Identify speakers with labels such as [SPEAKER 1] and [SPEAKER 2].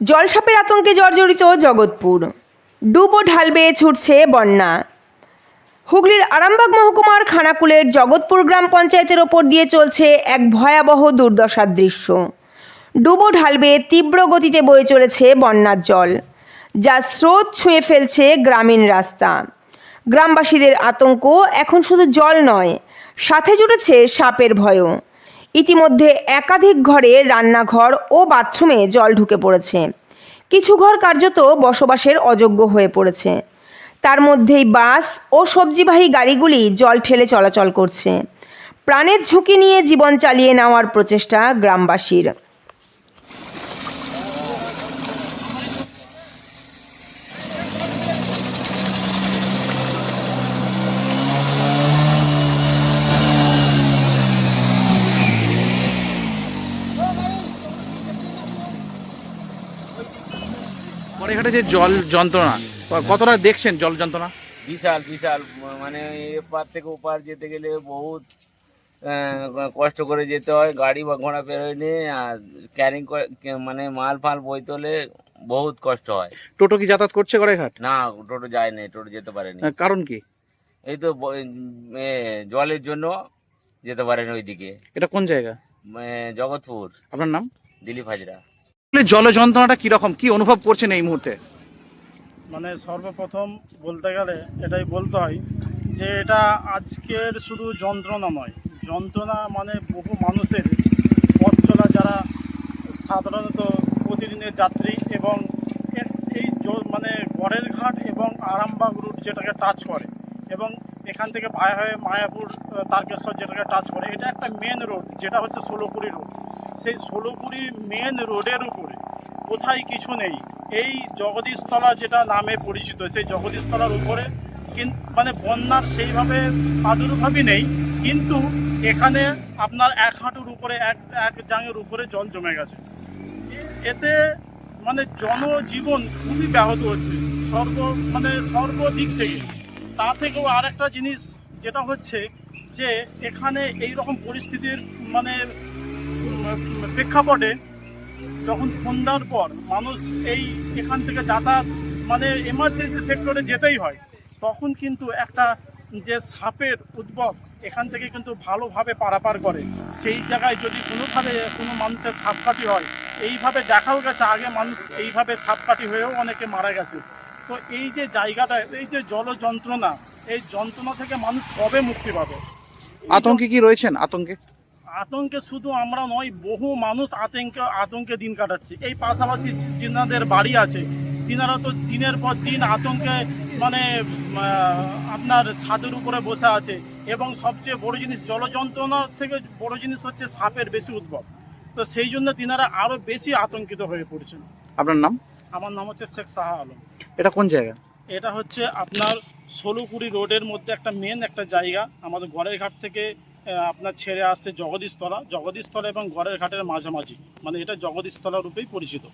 [SPEAKER 1] জলসাপের আতঙ্কে জর্জরিত জগৎপুর। ডুবো ঢাল বেয়ে ছুটছে বন্যা। হুগলির আরামবাগ মহকুমার খানাকুলের জগৎপুর গ্রাম পঞ্চায়েতের ওপর দিয়ে চলছে এক ভয়াবহ দুর্দশার দৃশ্য। ডুবো ঢাল বেয়ে তীব্র গতিতে বয়ে চলেছে বন্যার জল, যা স্রোত ছুঁয়ে ফেলছে গ্রামীণ রাস্তা। গ্রামবাসীদের আতঙ্ক এখন শুধু জল নয়, সাথে জুটেছে সাপের ভয়ও। ইতিমধ্যে একাধিক ঘরে রান্নাঘর ও বাথরুমে জল ঢুকে পড়েছে। কিছু ঘর কার্যত বসবাসের অযোগ্য হয়ে পড়েছে। তার মধ্যেই বাস ও সবজিবাহী গাড়িগুলি জল ঠেলে চলাচল করছে। প্রাণের ঝুঁকি নিয়ে জীবন চালিয়ে নেওয়ার প্রচেষ্টা গ্রামবাসীর।
[SPEAKER 2] পরেঘাটে যে জল যন্ত্রণা কতটা দেখছেন জল যন্ত্রণা?
[SPEAKER 3] বিশাল বিশাল। মানে এপার থেকে ওপার যেতে গেলে বহুত কষ্ট করে যেতে হয়। গাড়ি বা ঘোড়া বেরোয়নি আর ক্যারিং মানে মাল ফাল বই তোলে বহুত কষ্ট হয়।
[SPEAKER 2] টোটো কি যাতায়াত করছে গড়াইঘাট
[SPEAKER 3] না টোটো যায়নি টোটো যেতে পারেনি।
[SPEAKER 2] আহ, কারণ কি?
[SPEAKER 3] এই তো জলের জন্য যেতে পারেনি ওইদিকে।
[SPEAKER 2] এটা কোন জায়গা?
[SPEAKER 3] জগৎপুর।
[SPEAKER 2] আপনার নাম?
[SPEAKER 3] দিলীপ হাজরা।
[SPEAKER 2] জল যন্ত্রণাটা কীরকম? কি অনুভব করছেন এই মুহূর্তে?
[SPEAKER 4] মানে সর্বপ্রথম বলতে গেলে এটাই বলতে হয় যে এটা আজকের শুধু যন্ত্রণা নয়। যন্ত্রণা মানে বহু মানুষের পথ চলা যারা সাধারণত প্রতিদিনের যাত্রী এবং এই মানে গড়ের ঘাট এবং আরামবাগ রুট যেটাকে টাচ করে এবং এখান থেকে ভায়া হয়ে মায়াপুর তারকেশ্বর যেটাকে টাচ করে, এটা একটা মেন রোড যেটা হচ্ছে ষোলোপুরি রোড সেই ষোলোপুরি মেন রোডের উপরে। কোথায় কিছু নেই। এই জগদীশতলা যেটা নামে পরিচিত, সেই জগদীশতলার উপরে মানে বন্যার সেইভাবে প্রাদুর্ভাবই নেই, কিন্তু এখানে আপনার এক হাঁটুর উপরে, এক এক জাঙের উপরে জল জমে গেছে। এতে মানে জনজীবন খুবই ব্যাহত হচ্ছে, সর্ব মানে সর্বদিক থেকে। তা থেকেও আরেকটা জিনিস, যেটা হচ্ছে যে এখানে এই রকম পরিস্থিতির মানে প্রেক্ষাপটে যখন সন্ধ্যার পর মানুষ এই এখান থেকে যাতায়াত মানে এমার্জেন্সি সেক্টরে যেতেই হয় তখন কিন্তু একটা যে সাপের উদ্ভব এখান থেকে কিন্তু ভালোভাবে পারাপার করে। সেই জায়গায় যদি কোনোভাবে কোনো মানুষের সাপকাঠি হয় এইভাবে দেখাও গেছে আগে মানুষ এইভাবে সাপকাঠি হয়েও অনেকে মারা গেছে। তো এই যে জায়গাটা এই যে জল যন্ত্রণা এই যন্ত্রণা থেকে মানুষ কবে মুক্তি পাবে?
[SPEAKER 2] আতঙ্কে কি রয়েছেন? আতঙ্কে?
[SPEAKER 4] আতঙ্কে শুধু আমরা নয় বহু মানুষ আতঙ্কে আতঙ্কে দিন কাটাচ্ছে। এই পাশাপাশি যিনাদের বাড়ি আছে তিনারা তো দিনের পর দিন আতঙ্কে মানে আপনার ছাদের উপরে বসে আছে। এবং সবচেয়ে বড় জিনিস জলযন্ত্রণা থেকে বড় জিনিস হচ্ছে সাপের বেশি উদ্ভব। তো সেই জন্য তিনারা আরও বেশি আতঙ্কিত হয়ে পড়ছেন।
[SPEAKER 2] আপনার নাম?
[SPEAKER 4] আমার নাম হচ্ছে শেখ সাহা আলম।
[SPEAKER 2] এটা কোন জায়গা?
[SPEAKER 4] এটা হচ্ছে আপনার ষোলোকুড়ি রোডের মধ্যে একটা মেন একটা জায়গা। আমাদের ঘরের ঘাট থেকে আপনার ছেড়ে আসছে জগদীশতলা জগদীশতলা এবং গড়ের ঘাটের মাঝামাঝি। মানে এটা জগদীশতলা রূপেই পরিচিত।